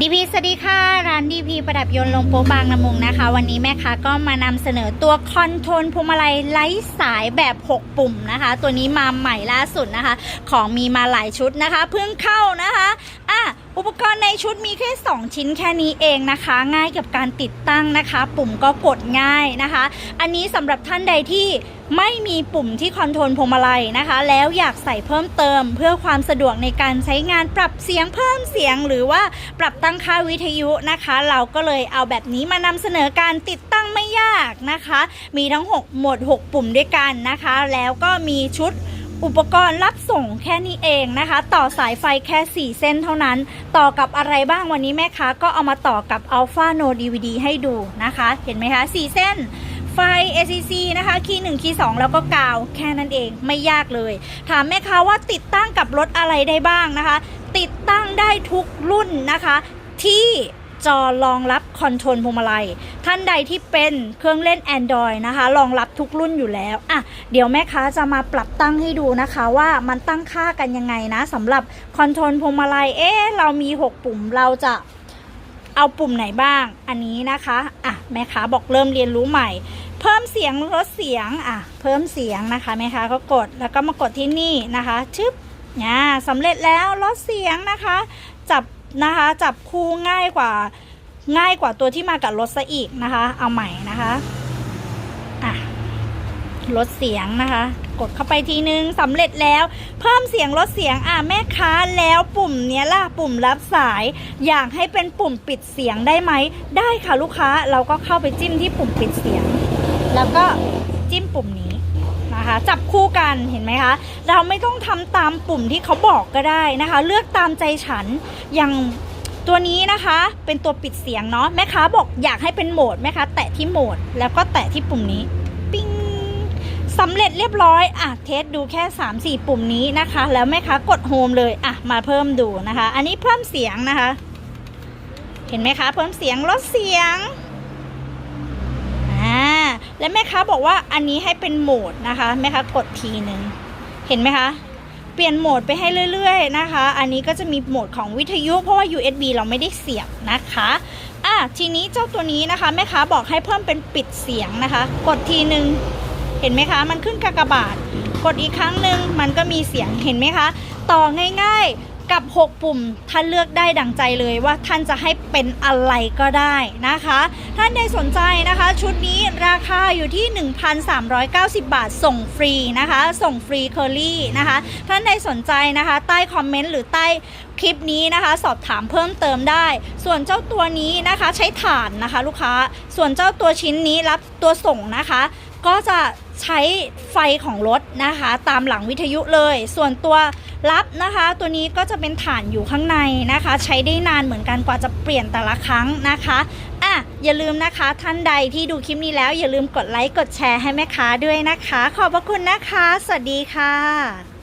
ดีพีสวัสดีค่ะ ร้านดีพีประดับยนต์ลงโป๊ะบางละมุงนะคะ วันนี้แม่ค้าก็มานำเสนอตัวคอนโทรลพวงมาลัยไร้สายแบบ 6 ปุ่มนะคะ ตัวนี้มาใหม่ล่าสุดนะคะ ของมีมาหลายชุดนะคะ เพิ่งเข้านะคะ อุปกรณ์ในชุดมีแค่ 2 ชิ้นแค่นี้เองนะคะ ง่ายกับการติดตั้งนะคะ ปุ่มก็กดง่ายนะคะ อันนี้สำหรับท่านใดที่ไม่มีปุ่มที่คอนโทรลพวงมาลัยนะคะ แล้วอยากใส่เพิ่มเติม เพื่อความสะดวกในการใช้งานปรับเสียงเพิ่มเสียง หรือว่าปรับตั้งค่าวิทยุนะคะ เราก็เลยเอาแบบนี้มานำเสนอการติดตั้งไม่ยากนะคะ มีทั้ง 6 หมด6 ปุ่มด้วยกันนะคะ แล้วก็มีชุด อุปกรณ์รับส่งแค่นี้เองนะคะ ต่อสายไฟแค่ 4 เส้นเท่านั้น ต่อกับอะไรบ้างวันนี้แม่ค้าก็เอามาต่อกับ Alpha No DVD ให้ดูนะคะ เห็นไหมคะ 4 เส้นไฟ ACC นะคะคีย์1คีย์2แล้วก็กาว แค่นั้นเองไม่ยากเลย ถามแม่ค้าว่าติดตั้งกับรถอะไรได้บ้างนะคะ ติดตั้งได้ทุกรุ่นนะคะ ที่ จอรองรับคอนโทรลพวงมาลัย ท่านใดที่เป็นเครื่องเล่น Android นะคะ รองรับทุกรุ่นอยู่แล้วอะเดี๋ยวแม่ค้าจะมาปรับตั้งให้ดูนะคะว่ามันตั้งค่ากันยังไงนะสำหรับคอนโทรลพวงมาลัย เอ๊ะเรามี 6 ปุ่มเราจะเอาปุ่มไหนบ้าง อันนี้นะคะอะแม่ค้าบอกเริ่มเรียนรู้ใหม่ เพิ่มเสียงลดเสียงอะเพิ่มเสียงนะคะแม่ค้าก็กดแล้วก็มากดที่นี่นะคะชึบเนี่ยสำเร็จแล้วลดเสียงนะคะ จับ นะคะ จับคู่ง่ายกว่าง่ายกว่าตัวที่มากับรถซะอีกนะคะ เอาใหม่นะคะอะลดเสียงนะคะ กดเข้าไปทีนึงสำเร็จแล้ว เพิ่มเสียงลดเสียงอะแม่ค้าแล้วปุ่มเนี้ยล่ะปุ่มรับสาย อยากให้เป็นปุ่มปิดเสียงได้ไหม ได้ค่ะลูกค้าเราก็เข้าไปจิ้มที่ปุ่มปิดเสียง แล้วก็จิ้มปุ่มนี้ นะคะ จับคู่กันเห็นไหมคะ เราไม่ต้องทำตามปุ่มที่เขาบอกก็ได้นะคะ เลือกตามใจฉันอย่างตัวนี้นะคะเป็นตัวปิดเสียงเนาะแม่ค้าบอกอยากให้เป็นโหมดแม่ค้าแตะที่โหมด แล้วก็แตะที่ปุ่มนี้ปิ้งสำเร็จเรียบร้อยอะเทสดูแค่ 3 4 ปุ่มนี้นะคะ แล้วแม่ค้ากดโฮมเลยอะมาเพิ่มดูนะคะ อันนี้เพิ่มเสียงนะคะ เห็นไหมคะ เพิ่มเสียงลดเสียง และแม่ค้าบอกว่าอันนี้ให้เป็นโหมดนะคะแม่ค้ากดทีหนึ่งเห็นไหมคะ เปลี่ยนโหมดไปให้เรื่อย ๆ นะคะ อันนี้ก็จะมีโหมดของวิทยุ เพราะว่า USB เราไม่ได้เสียบนะคะอะทีนี้เจ้าตัวนี้นะคะแม่ค้าบอกให้เพิ่มเป็นปิดเสียงนะคะ กดทีหนึ่งเห็นไหมคะมันขึ้นกากบาท กดอีกครั้งหนึ่งมันก็มีเสียงเห็นไหมคะ ต่อง่ายๆ กับ 6 ปุ่มท่านเลือกได้ดังใจเลยว่าท่านจะให้เป็นอะไรก็ได้นะคะ ท่านใดสนใจนะคะ ชุดนี้ราคาอยู่ที่ 1,390 บาทส่งฟรีนะคะ ส่งฟรีเคอรี่นะคะ ท่านใดสนใจนะคะ ใต้คอมเมนต์หรือใต้คลิปนี้นะคะ สอบถามเพิ่มเติมได้ ส่วนเจ้าตัวนี้นะคะใช้ถ่านนะคะ ลูกค้า ส่วนเจ้าตัวชิ้นนี้รับตัวส่งนะคะ ก็จะ ใช้ไฟของรถนะคะ ตามหลังวิทยุเลย ส่วนตัวรับนะคะ ตัวนี้ก็จะเป็นฐานอยู่ข้างในนะคะ ใช้ได้นานเหมือนกันกว่าจะเปลี่ยนแต่ละครั้งนะคะอะอย่าลืมนะคะท่านใดที่ดูคลิปนี้แล้ว อย่าลืมกดไลค์กดแชร์ให้แม่ค้าด้วยนะคะ ขอบพระคุณนะคะ สวัสดีค่ะ